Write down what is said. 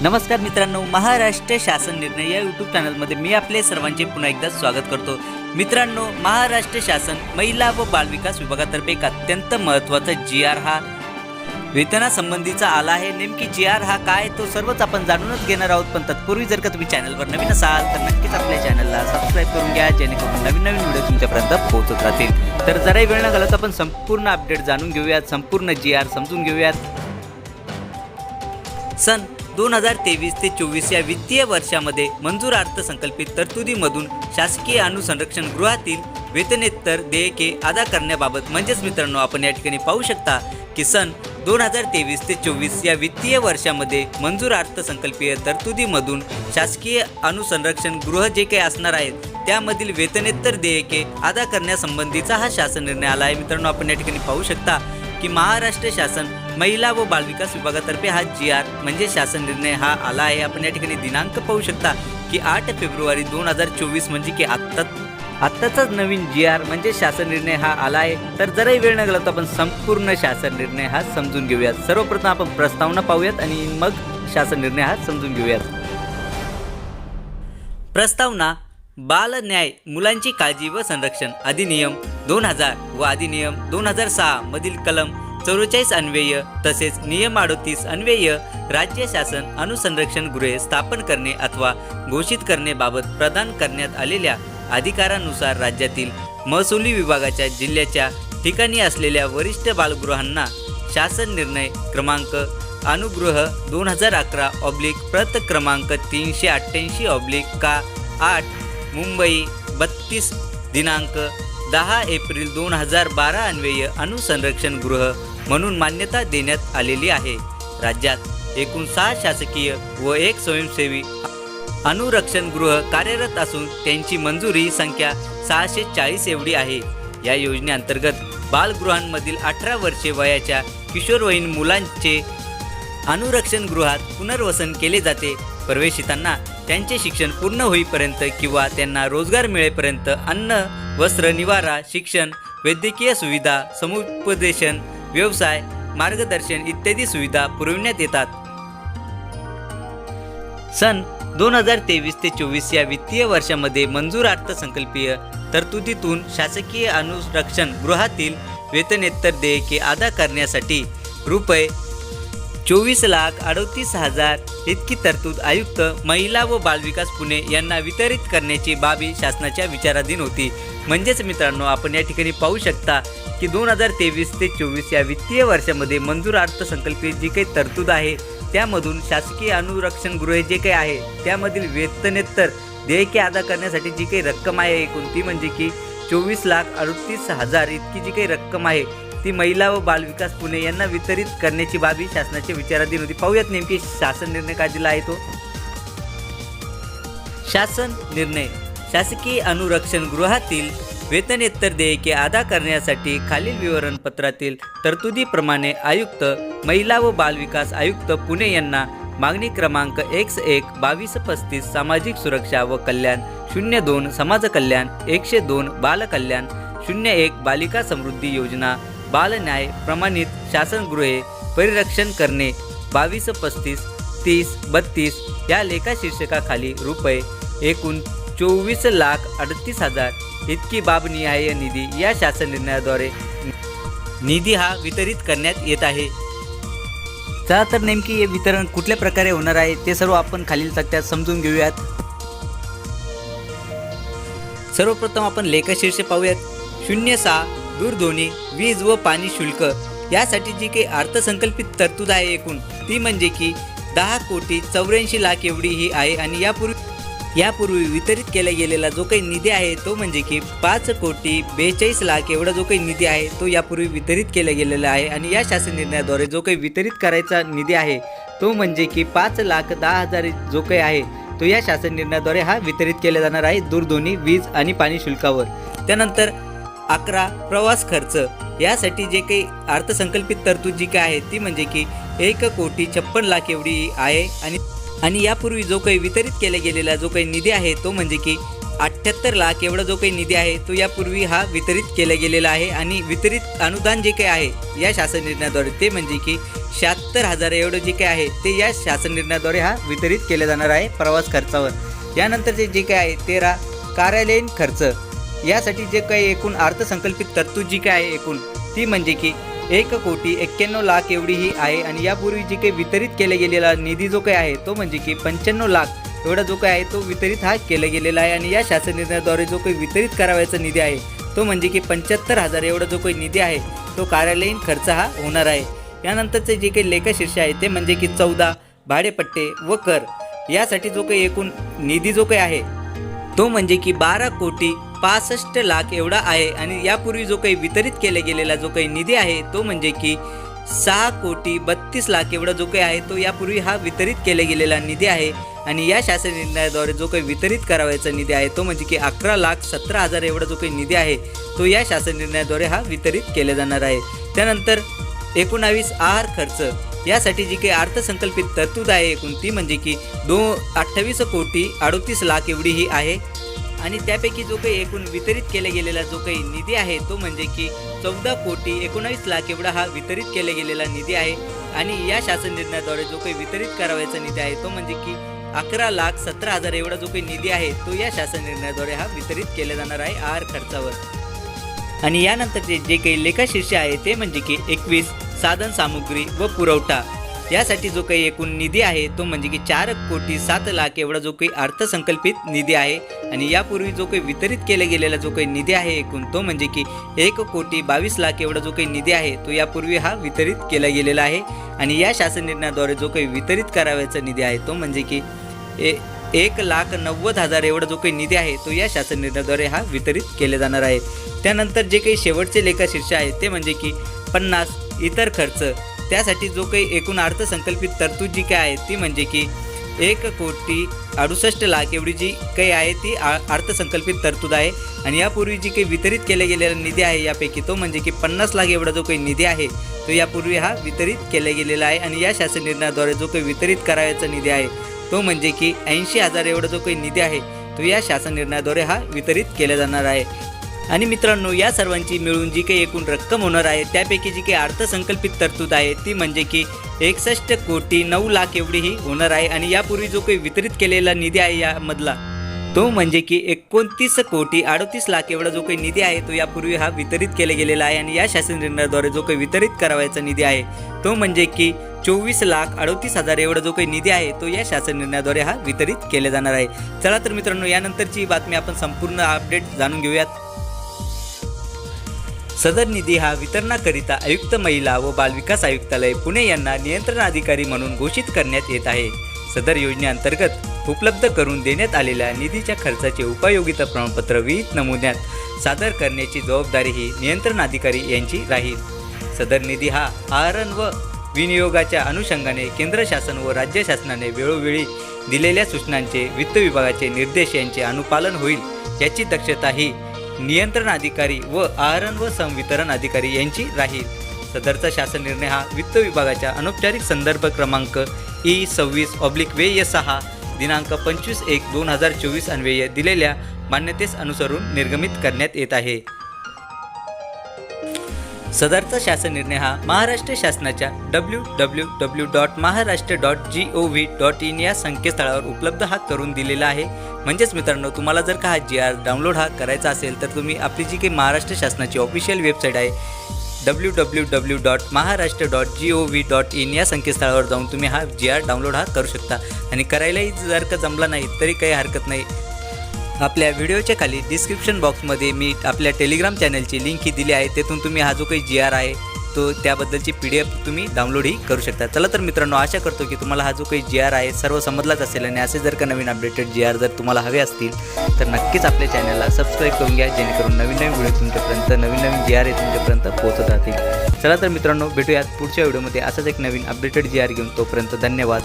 नमस्कार मित्रांनो महाराष्ट्र शासन निर्णय या यूट्यूब चॅनलमध्ये मी आपले सर्वांचे पुन्हा एकदा स्वागत करतो. मित्रांनो महाराष्ट्र शासन महिला व बालविकास विभागातर्फे एक अत्यंत महत्त्वाचा जी आर हा वेतनासंबंधीचा आला आहे. नेमकी जी आर हा काय तो सर्वच आपण जाणूनच घेणार आहोत. पण तत्पूर्वी जर का तुम्ही चॅनलवर नवीन असाल तर नक्कीच आपल्या चॅनलला सबस्क्राईब करून घ्या जेणेकरून नवीन नवीन व्हिडिओ तुमच्यापर्यंत पोहोचत राहतील. तर जराही वेळ न घालवता आपण संपूर्ण अपडेट जाणून घेऊयात. संपूर्ण जी आर समजून घेऊयात. सन दोन हजार तेवीस ते चोवीस या वित्तीय वर्षामध्ये मंजूर अर्थसंकल्पित तरतुदीमधून शासकीय अनुसंरक्षण गृहातील वेतनेतर देयके अदा करण्याबाबत म्हणजेच मित्रांनो आपण या ठिकाणी पाहू शकता की सन दोन हजार तेवीस ते चोवीस या वित्तीय वर्षामध्ये मंजूर अर्थसंकल्पीय तरतुदीमधून शासकीय अनुसंरक्षण गृह जे काही असणार आहेत त्यामधील वेतनेतर देयके अदा करण्यासंबंधीचा हा शासन निर्णय आला आहे. मित्रांनो आपण या ठिकाणी पाहू शकता की महाराष्ट्र शासन महिला व बालविकास विभागातर्फे हा जी आर म्हणजे शासन निर्णय हा आला आहे. आपण या ठिकाणी दिनांक पाहू शकता की आठ फेब्रुवारी दोन हजार चोवीस म्हणजे की आत्ता आत्ताचाच नवीन जी आर म्हणजे शासन निर्णय हा आला आहे. तर जराही वेळ न घालवता आपण संपूर्ण शासन निर्णय हा समजून घेऊयात. सर्वप्रथम आपण प्रस्तावना पाहूयात आणि मग शासन निर्णय हा समजून घेऊयात. प्रस्तावना बाल न्याय मुलांची काळजी व संरक्षण अधिनियम दोन हजार व अधिनियम दोन हजार सहा मधील कलम चौवेचाळीस अन्वय तसेच नियम अडोतीस अन्वय राज्य शासन अनुसंरक्षण गृहे स्थापन करणे अथवा घोषित करण्याबाबत प्रदान करण्यात आलेल्या अधिकारानुसार राज्यातील महसुली विभागाच्या जिल्ह्याच्या ठिकाणी असलेल्या वरिष्ठ बालगृहांना शासन निर्णय क्रमांक अनुगृह दोन हजार अकरा ऑब्लिक प्रत क्रमांक तीनशे अठ्ठ्याऐंशी ऑब्लिक का आठ मुंबई बत्तीस दिनांक दहा एप्रिल दोन हजार बारा अन्वय अनुसंरक्षण गृह म्हणून मान्यता देण्यात आलेली आहे. राज्यात एकूण सहा शासकीय व एक स्वयंसेवी अनुरक्षण गृह कार्यरत असून त्यांची मंजुरी संख्या सहाशे चाळीस एवढी आहे. या योजनेअंतर्गत बालगृहांमधील अठरा वर्षे वयाच्या किशोरवयीन मुलांचे अनुरक्षण गृहात पुनर्वसन केले जाते. प्रवेशितांना त्यांचे शिक्षण पूर्ण होईपर्यंत किंवा त्यांना रोजगार मिळेपर्यंत अन्न वस्त्र निवारा शिक्षण वैद्यकीय सुविधा समुपदेशन व्यवसाय मार्गदर्शन इत्यादी सुविधा पुरविण्यात येतात. सन दोन हजार तेवीस ते चोवीस या वित्तीय वर्षामध्ये मंजूर अर्थसंकल्पीय तरतुदीतून शासकीय अनुरक्षण गृहातील वेतनेतर देयके अदा करण्यासाठी रुपये चोवीस लाख अडतीस हजार इतकी तरतूद आयुक्त महिला व बालविकास पुणे यांना वितरित करण्याची बाबी शासनाच्या विचाराधीन होती. म्हणजेच मित्रांनो आपण या ठिकाणी पाहू शकता की दोन हजार तेवीस ते चोवीस या वित्तीय वर्षामध्ये मंजूर अर्थसंकल्पित जी काही तरतूद आहे त्यामधून शासकीय अनुरक्षण गृहे जे काही आहे त्यामधील वेतनेतर देयके अदा करण्यासाठी जी काही रक्कम आहे एकूण ती म्हणजे की चोवीस लाख अडतीस हजार इतकी जी काही रक्कम आहे ती महिला व बालविकास पुणे यांना वितरित करण्याची बाबी शासनाच्या विचाराधीन होती. पाहूयात नेमकी शासन निर्णय काय दिला आहे तो. शासन निर्णय. शासकीय अनुरक्षण गृहातील वेतनेतर देयके अदा करण्यासाठी खालील विवरणपत्रातील तरतुदीप्रमाणे आयुक्त महिला व बालविकास आयुक्त पुणे यांना मागणी क्रमांक एक्स एक बावीस पस्तीस सामाजिक सुरक्षा व कल्याण शून्य दोन समाज कल्याण एकशे दोन बालकल्याण शून्य एक बालिका समृद्धी योजना बालन्याय प्रमाणित शासनगृहे परिरक्षण करणे बावीस पस्तीस तीस बत्तीस या लेखा शीर्षकाखाली रुपये एकूण चोवीस लाख अडतीस हजार इतकी बाबनिहाय निधी या शासन निर्णयाद्वारे निधी हा वितरित करण्यात येत आहे. चला तर नेमकी हे वितरण कुठल्या प्रकारे होणार आहे ते सर्व आपण खालील तक्त्यात समजून घेऊयात. सर्वप्रथम आपण लेखशीर्ष पाहूयात. शून्य सहा दूरध्वनी वीज व पाणी शुल्क यासाठी जी काही अर्थसंकल्पित तरतूद आहे एकूण ती म्हणजे की दहा कोटी चौऱ्याऐंशी लाख एवढी ही आहे आणि यापूर्वी यापूर्वी वितरित केला गेलेला जो काही निधी आहे तो म्हणजे की पाच कोटी बेचाळीस लाख एवढा जो काही निधी आहे तो यापूर्वी वितरित केला गेलेला आहे आणि या शासन निर्णयाद्वारे जो काही वितरित करायचा निधी आहे तो म्हणजे की पाच लाख दहा हजार जो काही आहे तो या शासन निर्णयाद्वारे हा वितरित केला जाणार आहे दूरध्वनी वीज आणि पाणी शुल्कावर. त्यानंतर अकरा प्रवास खर्च. यासाठी जे काही अर्थसंकल्पित तरतूद जी काय आहे ती म्हणजे की एक कोटी छप्पन लाख एवढी आहे आणि आणि यापूर्वी जो काही वितरित केला गेलेला जो काही निधी आहे तो म्हणजे की अठ्ठ्याहत्तर लाख एवढा जो काही निधी आहे तो यापूर्वी हा वितरित केला गेलेला आहे आणि वितरित अनुदान जे काही आहे या शासन निर्णयाद्वारे ते म्हणजे की शहात्तर हजार एवढं जे काही आहे ते या शासन निर्णयाद्वारे हा वितरित केला जाणार आहे प्रवास खर्चावर. यानंतरचे जे काही आहे तेरा कार्यालयीन खर्च. यासाठी जे काही एकूण अर्थसंकल्पित तरतूद जी काय आहे एकूण ती म्हणजे की एक कोटी एक्क्याण्णव लाख एवढी ही आहे आणि यापूर्वी जी काही वितरित केला गेलेला निधी जो काही आहे तो म्हणजे की पंच्याण्णव लाख एवढा जो काही आहे तो वितरित हा केला गेलेला आहे आणि या शासन निर्णयाद्वारे जो काही वितरित करावायचा निधी आहे तो म्हणजे की पंच्याहत्तर हजार एवढा जो काही निधी आहे तो कार्यालयीन खर्च हा होणार आहे. यानंतरचे जे काही लेखशीर्ष आहे ते म्हणजे की चौदा भाडेपट्टे व कर यासाठी जो काही एकूण निधी जो काही आहे तो म्हणजे की बारा कोटी पासष्ट लाख एवढा आहे आणि यापूर्वी जो काही वितरित केला गेलेला जो काही निधी आहे तो म्हणजे की सहा कोटी बत्तीस लाख एवढा जो काही आहे तो यापूर्वी हा वितरित केला गेलेला निधी आहे. आणि या शासन निर्णयाद्वारे जो काही वितरित करावायचा निधी आहे तो म्हणजे की अकरा लाख सतरा हजार एवढा जो काही निधी आहे तो या शासन निर्णयाद्वारे हा वितरित केला जाणार आहे. त्यानंतर एकोणावीस आहार खर्च यासाठी जी काही अर्थसंकल्पित तरतूद आहे एकूण ती म्हणजे की दो अठ्ठावीस कोटी अडोतीस लाख एवढी ही आहे. आणि त्यापैकी जो काही एकूण वितरित केला गेलेला जो काही निधी आहे तो म्हणजे की चौदा कोटी एकोणावीस लाख एवढा हा वितरित केला गेलेला निधी आहे. आणि या शासन निर्णयाद्वारे जो काही वितरित करावायचा निधी आहे तो म्हणजे की अकरा लाख सतरा हजार एवढा जो काही निधी आहे तो या शासन निर्णयाद्वारे हा वितरित केला जाणार आहे आहार खर्चावर. आणि यानंतरचे जे काही लेखाशीर्ष आहे ते म्हणजे की एकवीस साधन सामुग्री व पुरवठा. यासाठी जो काही एकूण निधी आहे तो म्हणजे की चार कोटी सात लाख एवढा जो काही अर्थसंकल्पित निधी आहे. आणि यापूर्वी जो काही वितरित केला गेलेला जो काही निधी आहे एकूण तो म्हणजे की एक कोटी बावीस लाख एवढा जो काही निधी आहे तो यापूर्वी हा वितरित केला गेलेला आहे. आणि या शासन निर्णयाद्वारे जो काही वितरित करावायचा निधी आहे तो म्हणजे की ए एक लाख नव्वद हजार एवढा जो काही निधी आहे तो या शासन निर्णयाद्वारे हा वितरित केला जाणार आहे. त्यानंतर जे काही शेवटचे लेखाशीर्ष आहे ते म्हणजे की पन्नास इतर खर्च. त्यासाठी जो काही एकूण अर्थसंकल्पित तरतूद जी काय आहे ती म्हणजे की एक कोटी अडुसष्ट लाख एवढी जी काही आहे ती आ- अर्थसंकल्पित तरतूद आहे. आणि यापूर्वी जी काही वितरित केला गेलेला निधी आहे यापैकी तो म्हणजे की पन्नास लाख एवढा जो काही निधी आहे तो यापूर्वी हा वितरित केला गेलेला आहे. आणि या शासन निर्णयाद्वारे जो काही वितरित करावयाचा निधी आहे तो म्हणजे की ऐंशी हजार एवढा जो काही निधी आहे तो या शासन निर्णयाद्वारे हा वितरित केला जाणार आहे. आणि मित्रांनो या सर्वांची मिळून जी काही एकूण रक्कम होणार आहे त्यापैकी जी काही अर्थसंकल्पित तरतूद आहे ती म्हणजे की एकसष्ट कोटी नऊ लाख एवढी ही होणार आहे आणि यापूर्वी जो काही वितरित केलेला निधी आहे यामधला तो म्हणजे की एकोणतीस कोटी अडतीस लाख एवढा जो काही निधी आहे तो यापूर्वी हा वितरित केला गेलेला आहे आणि या शासन निर्णयाद्वारे जो काही वितरित करावायचा निधी आहे तो म्हणजे की चोवीस लाख अडतीस हजार एवढा जो काही निधी आहे तो या शासन निर्णयाद्वारे हा वितरित केला जाणार आहे. चला तर मित्रांनो यानंतरची बातमी आपण संपूर्ण अपडेट जाणून घेऊयात. सदर निधी हा वितरणाकरिता आयुक्त महिला व बालविकास आयुक्तालय पुणे यांना नियंत्रण अधिकारी म्हणून घोषित करण्यात येत आहे. सदर योजनेअंतर्गत उपलब्ध करून देण्यात आलेल्या निधीच्या खर्चाचे उपयोगिता प्रमाणपत्र विहित नमुन्यात सादर करण्याची जबाबदारी ही नियंत्रण अधिकारी यांची राहील. सदर निधी हा आहरण व विनियोगाच्या अनुषंगाने केंद्र शासन व राज्य शासनाने वेळोवेळी दिलेल्या सूचनांचे वित्त विभागाचे निर्देश यांचे अनुपालन होईल याची दक्षता ही नियंत्रण अधिकारी व आहरण व संवितरण अधिकारी यांची राहील. सदरचा शासन निर्णय हा वित्त विभागाच्या अनौपचारिक संदर्भ क्रमांक ई सव्वीस ऑब्लिक वे सहा दिनांक पंचवीस एक दोन हजार चोवीस अन्वये दिलेल्या मान्यतेस अनुसरून निर्गमित करण्यात येत आहे. सदरचा शासन निर्णय हा महाराष्ट्र शासनाच्या W W W dot Maharashtra dot G O V dot in या संकेतस्थळावर उपलब्ध हा करून दिलेला आहे. म्हणजेच मित्रांनो तुम्हाला जर का हा जी आर डाउनलोड हा करायचा असेल तर तुम्ही आपली जी काही महाराष्ट्र शासनाची ऑफिशियल वेबसाईट आहे W W W dot Maharashtra dot G O V dot in या संकेतस्थळावर जाऊन तुम्ही हा जी आर डाउनलोड हा करू शकता. आणि करायलाही जर का जमला नाही तरी काही हरकत नाही. आपल्या व्हिडिओच्या खाली डिस्क्रिप्शन बॉक्समध्ये मी आपल्या टेलिग्राम चॅनलची लिंक ही दिली आहे तेथून तुम्ही हा जो काही जी आर आहे तो त्याबद्दलची पी डी एफ तुम्ही डाउनलोडही करू शकता. चला तर मित्रांनो आशा करतो की तुम्हाला हा जो काही जी आर आहे सर्व समजलाच असेल आणि असे जर का नवीन अपडेटेड जी आर जर तुम्हाला हवे असतील तर नक्कीच आपल्या चॅनलला सबस्क्राईब करून घ्या जेणेकरून नवीन नवीन व्हिडिओ तुमच्यापर्यंत नवीन नवीन जी आर हे तुमच्यापर्यंत पोहोचत राहतील. चला तर मित्रांनो भेटूयात पुढच्या व्हिडिओमध्ये असाच एक नवीन अपडेटेड जी आर घेऊन तोपर्यंत धन्यवाद.